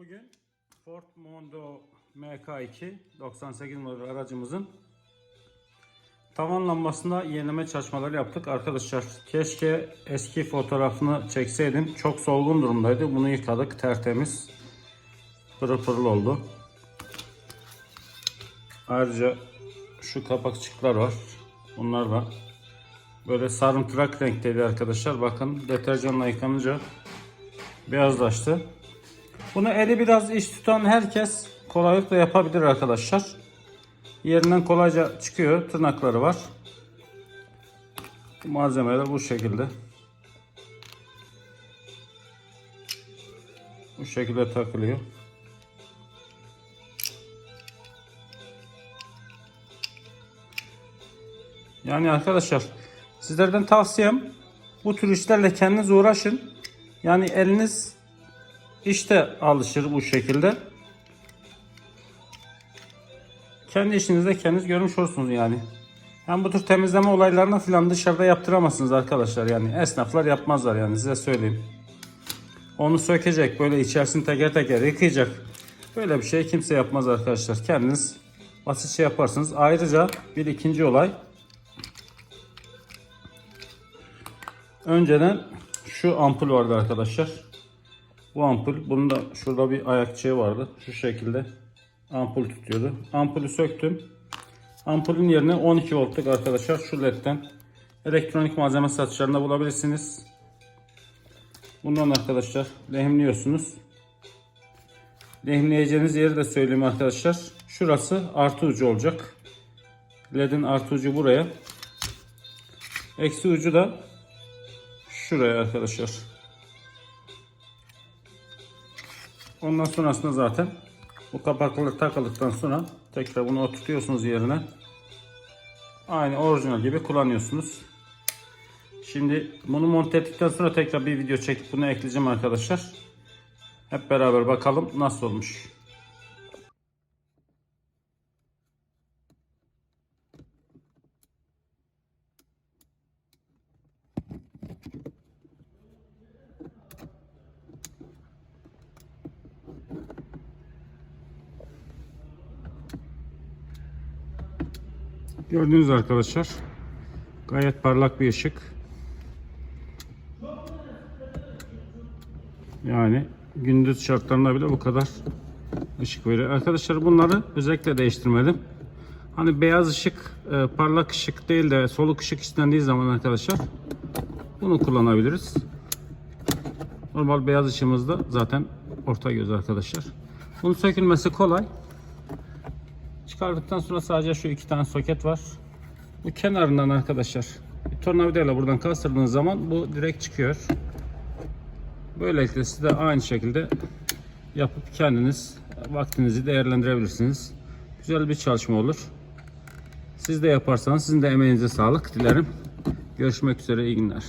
Bugün Ford Mondeo MK2 98 model aracımızın tavan lambasında yenileme çalışmaları yaptık. Arkadaşlar keşke eski fotoğrafını çekseydim. Çok solgun durumdaydı. Bunu yıkadık tertemiz. Pırıl pırıl oldu. Ayrıca şu kapakçıklar var. Bunlar da böyle sarımtırak renkteydi arkadaşlar. Bakın deterjanla yıkanınca beyazlaştı. Bunu eli biraz iş tutan herkes kolaylıkla yapabilir arkadaşlar. Yerinden kolayca çıkıyor. Tırnakları var. Malzemeler bu şekilde. Bu şekilde takılıyor. Yani arkadaşlar sizlerden tavsiyem bu tür işlerle kendiniz uğraşın. Yani eliniz işte alışır bu şekilde. Kendi işinizde kendiniz görmüş olursunuz yani. Hem bu tür temizleme olaylarını falan dışarıda yaptıramazsınız arkadaşlar yani. Esnaflar yapmazlar yani size söyleyeyim. Onu sökecek böyle içerisini teker teker yıkayacak. Böyle bir şey kimse yapmaz arkadaşlar. Kendiniz basitçe yaparsınız. Ayrıca bir ikinci olay. Önceden şu ampul vardı arkadaşlar. Bu ampul, bunun da şurada bir ayakçığı vardı. Şu şekilde ampul tutuyordu. Ampulü söktüm. Ampulün yerine 12 voltluk arkadaşlar şu ledden elektronik malzeme satışlarında bulabilirsiniz. Bundan arkadaşlar lehimliyorsunuz. Lehimleyeceğiniz yeri de söyleyeyim arkadaşlar. Şurası artı ucu olacak. Ledin artı ucu buraya. Eksi ucu da şuraya arkadaşlar. Ondan sonrasında zaten bu kapakları takıldıktan sonra tekrar bunu oturtuyorsunuz yerine. Aynı orijinal gibi kullanıyorsunuz. Şimdi bunu monte ettikten sonra tekrar bir video çekip bunu ekleyeceğim arkadaşlar. Hep beraber bakalım nasıl olmuş. Gördüğünüz arkadaşlar gayet parlak bir ışık. Yani gündüz şartlarında bile bu kadar ışık veriyor. Arkadaşlar bunları özellikle değiştirmedim. Hani beyaz ışık, e, parlak ışık değil de soluk ışık istendiği zaman arkadaşlar bunu kullanabiliriz. Normal beyaz ışığımız da zaten orta göz arkadaşlar. Bunun sökülmesi kolay. Çıkardıktan sonra sadece şu iki tane soket var. Bu kenarından arkadaşlar bir tornavidayla buradan kastırdığınız zaman bu direkt çıkıyor. Böylelikle siz de aynı şekilde yapıp kendiniz vaktinizi değerlendirebilirsiniz. Güzel bir çalışma olur. Siz de yaparsanız sizin de emeğinize sağlık dilerim. Görüşmek üzere iyi günler.